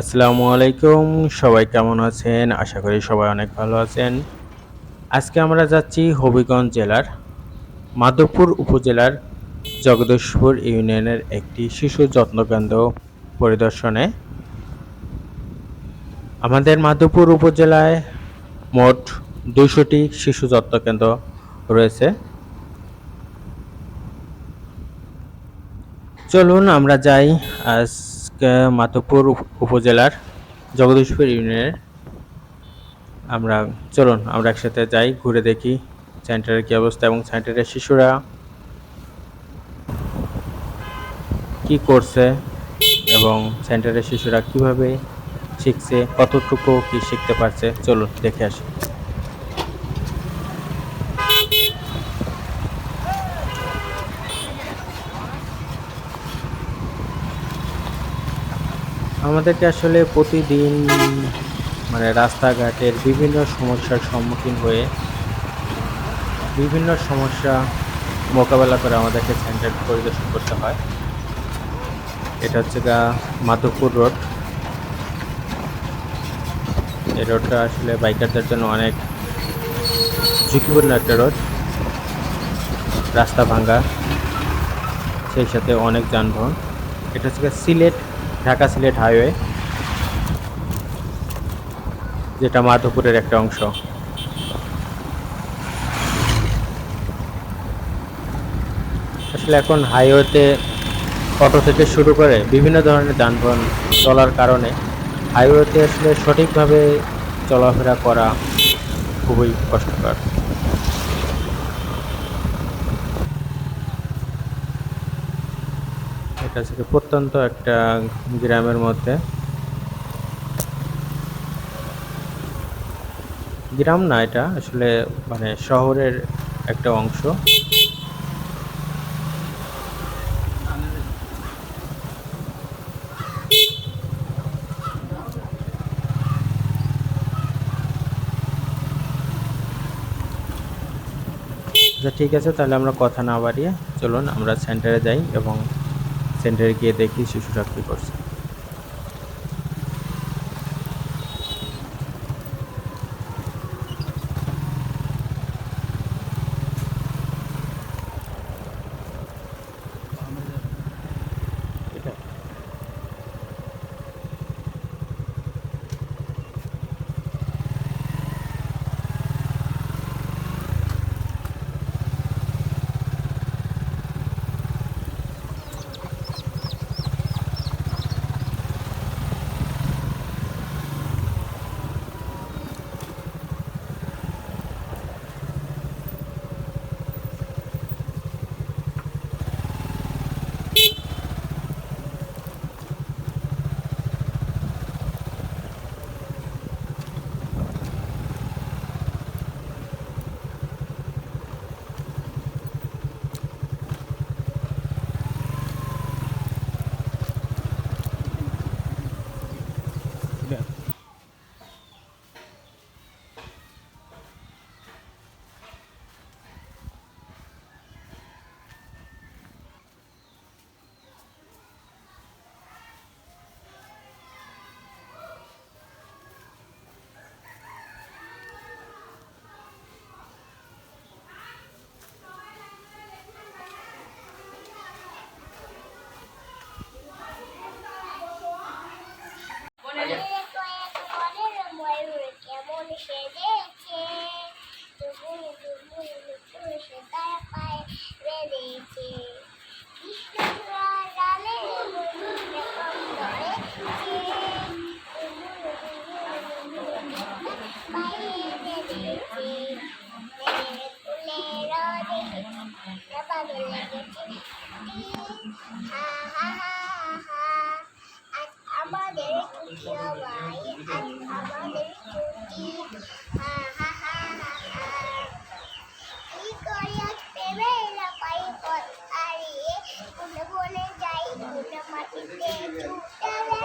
আসসালামু আলাইকুম, সবাই কেমন আছেন? আশা করি সবাই অনেক ভালো আছেন। আজকে আমরা যাচ্ছি হবিগঞ্জ জেলার মাধবপুর উপজেলার জগদীশপুর ইউনিয়নের একটি শিশু যত্ন কেন্দ্র পরিদর্শনে। আমাদের মাধবপুর উপজেলায় মোট দুইশোটি শিশু যত্ন কেন্দ্র রয়েছে। চলুন আমরা যাই আজকে মাধবপুর উপজেলার জগদীশপুর ইউনিয়নের। আমরা, চলুন, আমরা একসাথে যাই, ঘুরে দেখি সেন্টারের কি অবস্থা এবং সেন্টারের শিশুরা কি করছে এবং সেন্টারের শিশুরা কীভাবে শিখছে, কতটুকু কি শিখতে পারছে। চলুন, দেখে আসি। আমাদেরকে আসলে প্রতিদিন মানে রাস্তাঘাটের বিভিন্ন সমস্যার সম্মুখীন হয়ে বিভিন্ন সমস্যা মোকাবেলা করে আমাদেরকে সেন্টার পরিদর্শন করতে হয়। এটা হচ্ছে গা মাধবপুর রোড। এই রোডটা আসলে বাইকারদের জন্য অনেক ঝুঁকিপূর্ণ একটা রোড। রাস্তা ভাঙ্গা সেই সাথে অনেক যানবাহন। এটা হচ্ছে সিলেট ঢাকা সিলেট হাইওয়ে, যেটা মাধবপুরের একটা অংশ। আসলে এখন হাইওয়েতে অটো থেকে শুরু করে বিভিন্ন ধরনের যানবাহন চলার কারণে হাইওয়েতে আসলে সঠিকভাবে চলাফেরা করা খুবই কষ্টকর। হচ্ছে প্রত্যন্ত একটা গ্রামের মধ্যে। গ্রাম না এটা, আসলে মানে শহরের একটা অংশ। আচ্ছা ঠিক আছে, তাহলে আমরা কথা না বাড়িয়ে চলুন, আমরা সেন্টারে যাই এবং সেন্টারে গিয়ে দেখি শিশুরা কী করছে।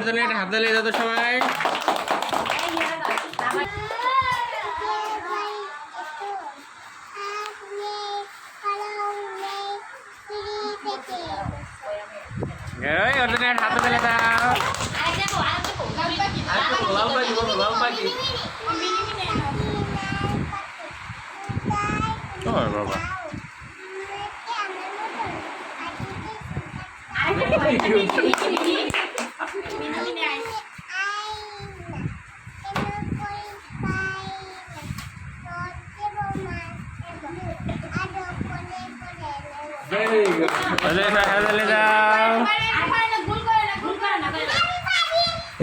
এই জন্য একটা হাত দিলে যত সময় এই ওর জন্য একটা হাত দিলে দাও। লাল পাখি বলো। লাল পাখি ও বাবা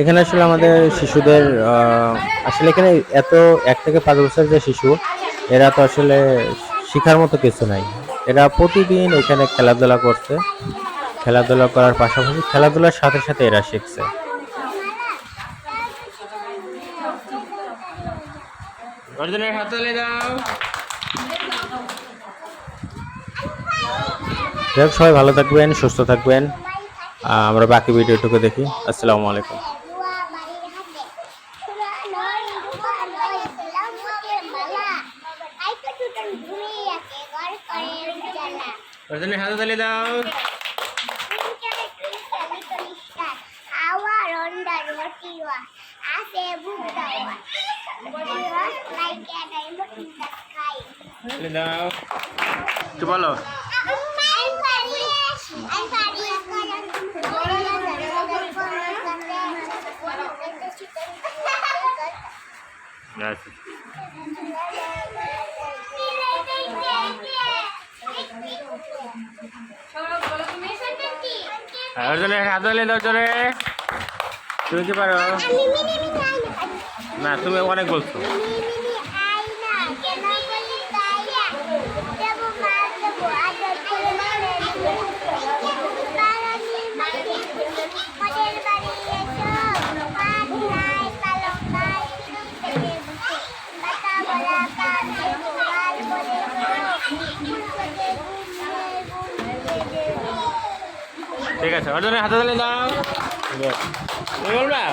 এখানে আসলে আমাদের শিশুদের আহ, আসলে এখানে এত এক থেকে পাঁচ বছর যে শিশু এরা তো আসলে শেখার মতো কিছু নাই। এরা প্রতিদিন এখানে খেলাধুলা করছে। খেলাধুলা করার পাশাপাশি খেলাধুলার সাথে সাথে এরা শিখছে। অর্জুনের হাত দাও। যাই সবাই ভালো থাকবেন সুস্থ থাকবেন। আমরা বাকি ভিডিওটুকু দেখি। আসসালামু আলাইকুম। In the sky. তালি দাও একটু বলো I'm Paris. I'm Paris. অর্জুনের হাত তালি দাও জোরে তুমি কি পারো না, তুমি অনেক বলছো ঠিক আছে, অর্জুনের হাতে তালি দাও। কি বলবা?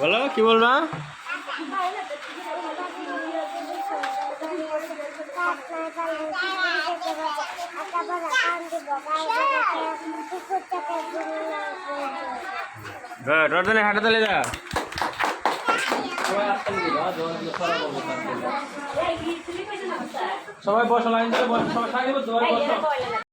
বলো, কি বলবা? অর্জুনের হাতে তালি দাও। সবাই বসো, লাইন সবাই বসো।